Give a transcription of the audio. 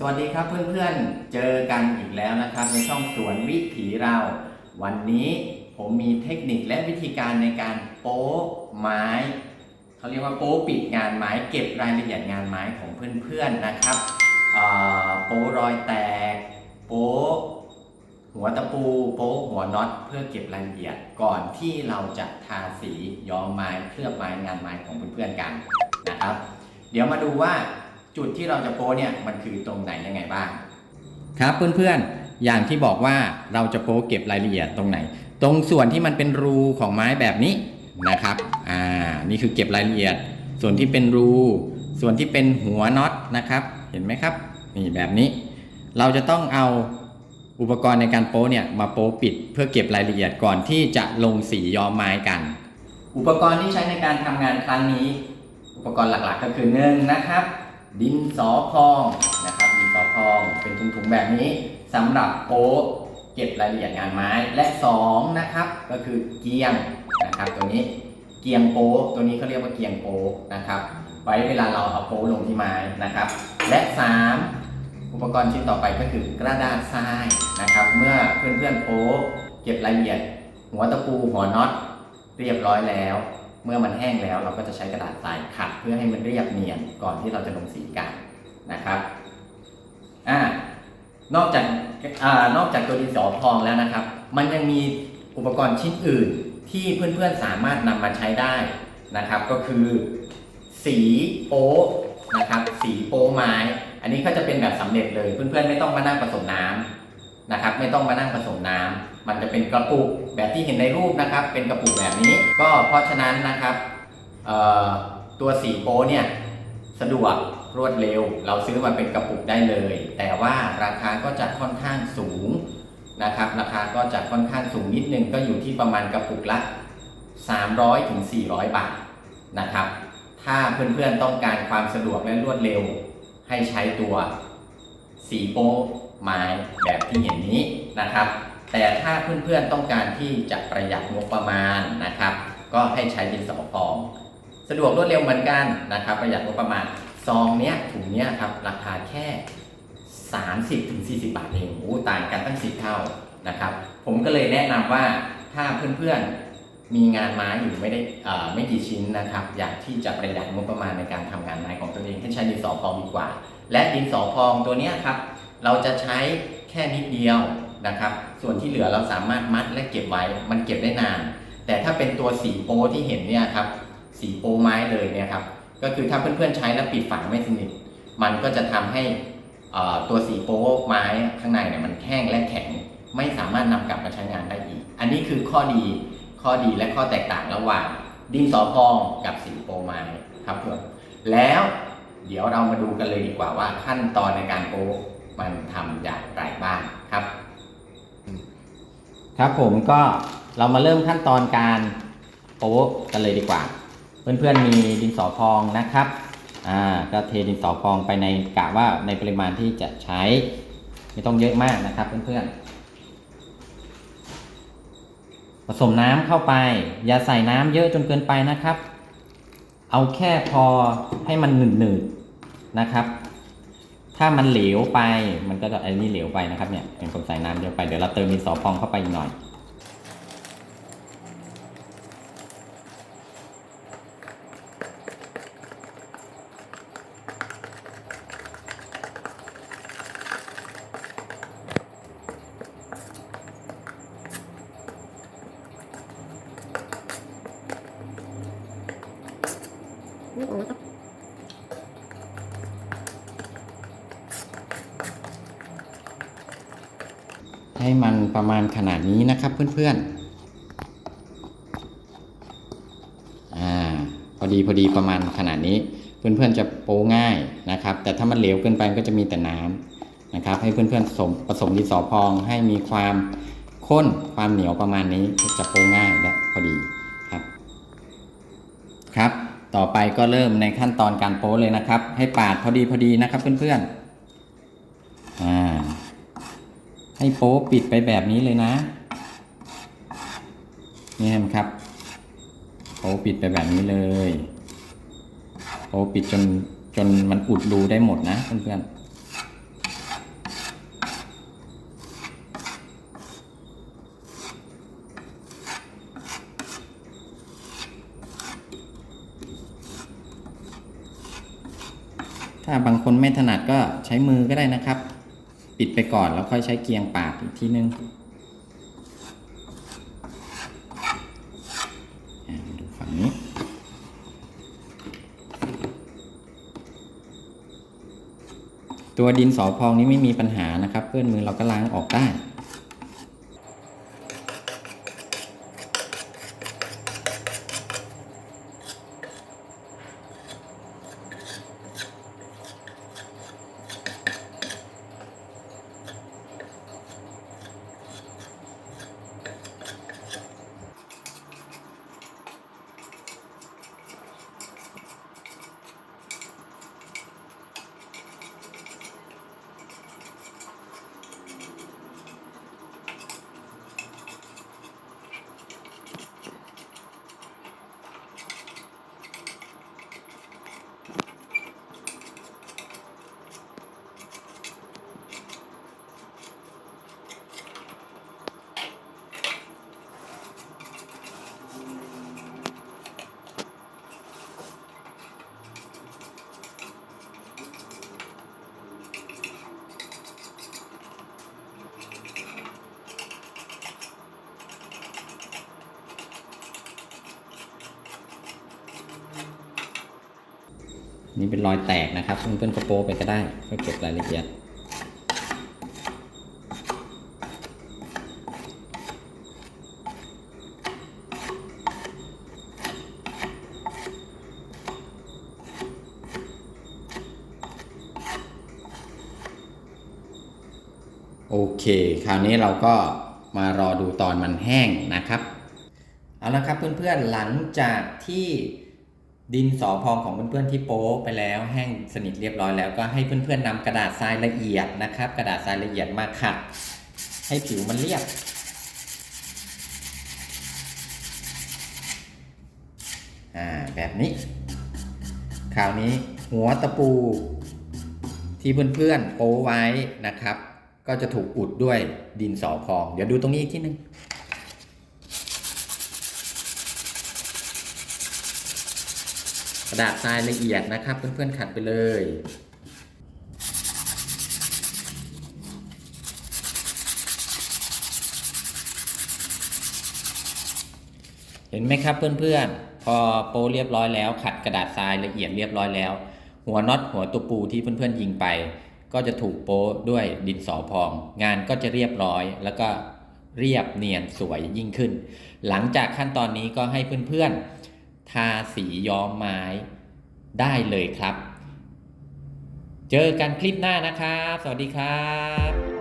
สวัสดีครับเพื่อนๆ เจอกันอีกแล้วนะครับ ในช่องสวนวิถีเรา วันนี้ผมมีเทคนิคและวิธีการในการโป๊ไม้เขาเรียกว่าโป๊ปิดงานไม้เก็บรายละเอียดงานไม้ของเพื่อนๆนะครับโป๊รอยแตก โป๊หัวตะปู โป๊หัวน็อตเพื่อเก็บรายละเอียดก่อนที่เราจะทาสีย้อมไม้เคลือบไม้งานไม้ของเพื่อนๆกันนะครับ เดี๋ยวมาดูว่า จุดที่เราจะโป๊เนี่ยมันคือตรงไหนยังไงบ้าง ครับเพื่อนๆอย่างที่บอกว่าเราจะโป๊เก็บรายละเอียดตรงไหน ตรงส่วนที่มันเป็นรูของไม้แบบนี้นะครับอ่านี่คือเก็บรายละเอียด ส่วนที่เป็นรู ส่วนที่เป็นหัวน็อตนะครับ เห็นไหมครับนี่แบบนี้ เราจะต้องเอาอุปกรณ์ในการโป๊เนี่ยมาโป๊ปิดเพื่อเก็บรายละเอียดก่อนที่จะลงสีย้อมไม้กัน อุปกรณ์ที่ใช้ในการทำงานครั้งนี้ อุปกรณ์หลักๆก็คือหนึ่งนะครับ ดินสอพองนะครับดินสอพองเป็นถุงๆแบบนี้สำหรับโป๊ะเก็บรายละเอียดงานไม้และ2นะครับ ก็คือเกียงนะครับตัวนี้เกียงโป๊ะตัวนี้เขาเรียกว่าเกียงโป๊ะนะครับไว้เวลาเราเอาโป๊ะลงที่ไม้นะครับ และ 3 อุปกรณ์ชิ้นต่อไปก็คือกระดาษทรายนะครับ เมื่อเพื่อนๆโป๊ะเก็บรายละเอียด หัวตะปูหัวน็อตเรียบร้อยแล้ว มื่อมันแห้งแล้วเราก็จะใช้กระดาษทรายขัดเพื่อให้มันเรียบเนียนก่อนที่เราจะลงสีกันนะครับอ่านอกจากอ่านอกจากตัวดินสอพองแล้วนะครับ มันยังมีอุปกรณ์ชิ้นอื่นที่เพื่อนๆสามารถนำมาใช้ได้นะครับ ก็คือ สีโป๊ะนะครับ สีโป๊ไม้ อันนี้ก็จะเป็นแบบสำเร็จเลยเพื่อนๆไม่ต้องมานั่งผสมน้ำ นะครับ ไม่ต้องมานั่งผสมน้ำมันจะเป็นกระปุกแบบที่เห็นในรูปนะครับ เป็นกระปุกแบบนี้ ก็เพราะฉะนั้นนะครับตัวสีโปเนี่ยสะดวกรวดเร็ว เราซื้อมาเป็นกระปุกได้เลย แต่ว่าราคาก็จะค่อนข้างสูงนะครับ ราคาก็จะค่อนข้างสูงนิดนึงก็อยู่ที่ประมาณกระปุกละ 300ถึง400 บาทนะครับ ถ้าเพื่อนๆต้องการความสะดวกและรวดเร็วให้ใช้ตัว สีโป๊ไม้แบบที่เห็นนี้นะครับ แต่ถ้าเพื่อนๆต้องการที่จะประหยัดงบประมาณนะครับ ก็ให้ใช้ดินสอพองสะดวกรวดเร็วเหมือนกันนะครับ ประหยัดงบประมาณซองเนี้ยถุงเนี้ยครับราคาแค่ 30ถึง40บาทเองโอ้ต่างกันตั้ง10เท่านะครับ ผมก็เลยแนะนำว่าถ้าเพื่อนๆมีงานไม้อยู่ไม่ได้อ่อไม่กี่ชิ้นนะครับ อยากที่จะประหยัดงบประมาณในการทำงานไม้ของตัวเองให้ใช้ดินสอพองดีกว่า และดินสอพองตัวนี้ครับ เราจะใช้แค่นิดเดียวนะครับ ส่วนที่เหลือเราสามารถมัดและเก็บไว้มันเก็บได้นาน แต่ถ้าเป็นตัวสีโป้ที่เห็นเนี่ยครับสีโป้ไม้เลยเนี่ยครับก็คือถ้าเพื่อนๆใช้แล้วปิดฝาไม่สนิทมันก็จะทำให้ตัวสีโป้ไม้ข้างในเนี่ยมันแห้งและแข็งไม่สามารถนำกลับมาใช้งานได้อีก อันนี้คือข้อดีข้อดีและข้อแตกต่างระหว่างดินสอพองกับสีโป้ไม้ครับเพื่อนแล้ว เดี๋ยวเรามาดูกันเลยดีกว่าว่าขั้นตอนในการโป้มันทำอย่างไรบ้างครับ ครับผมก็เรามาเริ่มขั้นตอนการโป๊กันเลยดีกว่า เพื่อนๆมีดินสอพองนะครับอ่าก็เทดินสอพองไปในกะว่าในปริมาณที่จะใช้ ไม่ต้องเยอะมากนะครับเพื่อนๆผสมน้ำเข้าไป อย่าใส่น้ำเยอะจนเกินไปนะครับ เอาแค่พอให้มันหนืดๆ นะครับ ถ้ามันเหลวไปมันก็จะไอ้นี่เหลวไปนะครับเนี่ยเป็นผมใส่น้ำเยอะไปเดี๋ยวเราเติมดินสอพองเข้าไปอีกหน่อยโอ้ ให้มันประมาณขนาดนี้นะครับเพื่อนๆอ่าพอดีพอดีประมาณขนาดนี้ เพื่อนๆจะโป้ง่ายนะครับ แต่ถ้ามันเหลวเกินไปก็จะมีแต่น้ำนะครับ ให้เพื่อนๆผสมผสมดินสอพองให้มีความข้นความเหนียวประมาณนี้จะโป้ง่ายและพอดีครับ ครับต่อไปก็เริ่มในขั้นตอนการโป้เลยนะครับ ให้ปาดพอดีพอดีนะครับเพื่อนๆอ่า ให้โป๊ปิดไปแบบนี้เลยนะนี่เห็นครับโป๊ปิดไปแบบนี้เลยโป๊ปิดจนจนมันอุดรูได้หมดนะเพื่อนๆถ้าบางคนไม่ถนัดก็ใช้มือก็ได้นะครับ ปิดไปก่อนแล้วค่อยใช้เกียงปาดอีกทีนึงอะมาดูฝั่งนี้ตัวดินสอพองนี้ไม่มีปัญหานะครับ เพื่อนมือเราก็ล้างออกได้ นี่เป็นรอยแตกนะครับเพื่อนๆก็โป๊ไปก็ได้เพื่อเก็บรายละเอียดโอเค คราวนี้เราก็มารอดูตอนมันแห้งนะครับ เอาละครับเพื่อนๆ หลังจากที่ ดินสอพองของเพื่อนๆที่โป๊ไปแล้วแห้งสนิทเรียบร้อยแล้วก็ให้เพื่อนๆนำกระดาษทรายละเอียดนะครับ กระดาษทรายละเอียดมาขัด ให้ผิวมันเรียบ อ่าแบบนี้ คราวนี้หัวตะปู ที่เพื่อนๆโป๊ไว้นะครับ ก็จะถูกอุดด้วยดินสอพอง เดี๋ยวดูตรงนี้อีกทีนึง กระดาษทรายละเอียดนะครับ เพื่อนๆขัดไปเลยเห็นไหมครับเพื่อนๆ พอโปเรียบร้อยแล้ว ขัดกระดาษทรายละเอียดเรียบร้อยแล้ว หัวน็อตหัวตัวปูที่เพื่อนๆยิงไป ก็จะถูกโป๊ด้วยดินสอพอง งานก็จะเรียบร้อย แล้วก็เรียบเนียนสวยยิ่งขึ้น หลังจากขั้นตอนนี้ก็ให้เพื่อนๆ ทาสีย้อมไม้ได้เลยครับ เจอกันคลิปหน้านะครับ สวัสดีครับ